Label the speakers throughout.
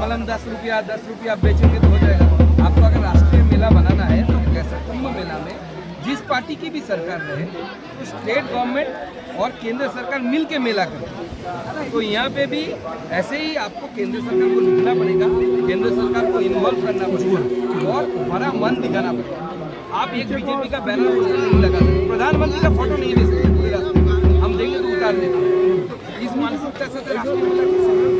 Speaker 1: मलम दस रुपया दस रुपया बेचेंगे तो हो जाएगा। आपको अगर राष्ट्रीय मेला बनाना है तो कैसा कुंभ मेला में जिस पार्टी की भी सरकार रहे तो स्टेट गवर्नमेंट और केंद्र सरकार मिल के मेला करे। तो यहाँ पे भी ऐसे ही आपको केंद्र सरकार को लिखना पड़ेगा, केंद्र सरकार को इन्वॉल्व करना पड़ेगा और हमारा मन दिखाना पड़ेगा। आप एक बीजेपी का बैनर नहीं लगा सकते। प्रधानमंत्री का फ़ोटो नहीं ले सकते। हम देंगे तो उतार देंगे। इस मानसिकता से तो राष्ट्रीय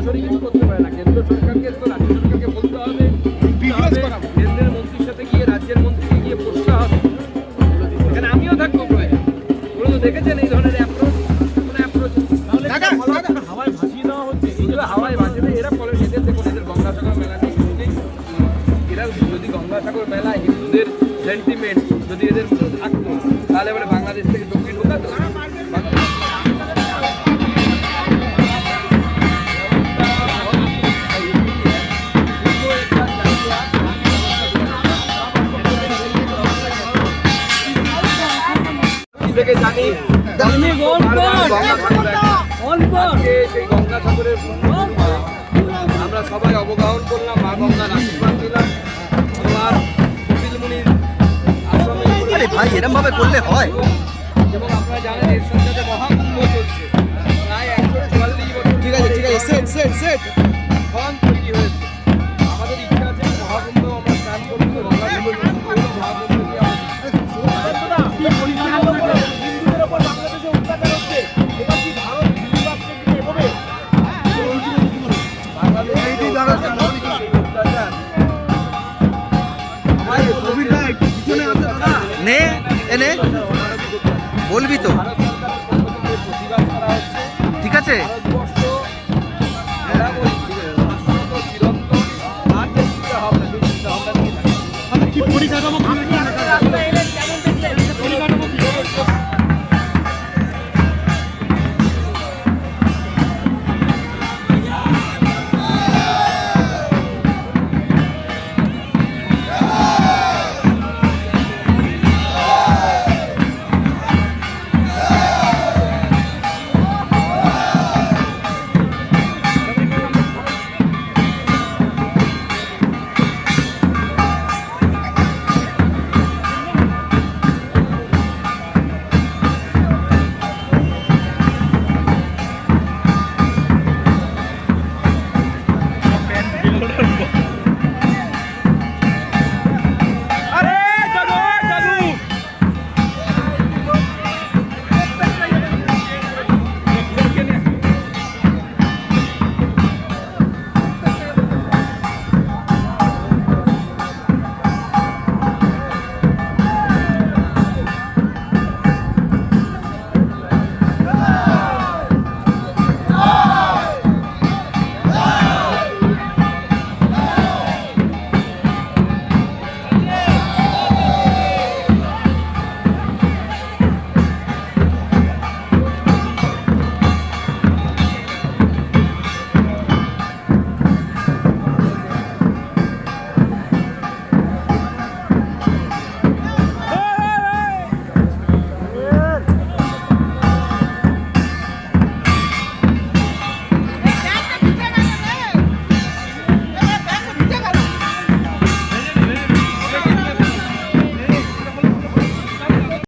Speaker 1: সরাসরি কিছু করতে পারে না। কেন্দ্র সরকারকে তো রাজ্য সরকারকে বলতে হবে। কেন্দ্রের মন্ত্রীর সাথে গিয়ে রাজ্যের মন্ত্রীকে গিয়ে বসতে হবে। এখানে আমিও থাকব প্রয়োজন ওরা তো দেখেছেন এই ধরনের অ্যাপ্রোচ কোনো অ্যাপ্রোচ হাওয়ায় ভাসিয়ে দেওয়া হচ্ছে। এগুলো হাওয়ায় ভাসিয়ে এরা পরে এদের দেখুন এদের গঙ্গাসাগর মেলা নিয়ে এরা যদি গঙ্গাসাগর মেলা হিন্দুদের সেন্টিমেন্ট যদি এদের থাকতো তাহলে সেই গঙ্গাসাগরের আমরা সবাই অবগাহন করলাম মা গঙ্গার আশীর্বাদ দিলাম আমার কপিল আশ্রমে
Speaker 2: ভাই এরম ভাবে করলে হয়।
Speaker 1: এবং আপনারা জানেন এর সঙ্গে মহাকুম্ভ চলছে। প্রায় একশো চুয়াল্লিশ বছর
Speaker 2: ঠিক আছে ঠিক আছে সেট সেট সেট। এখানে? বলবি তো। ঠিক আছে?
Speaker 1: পরিকাঠামো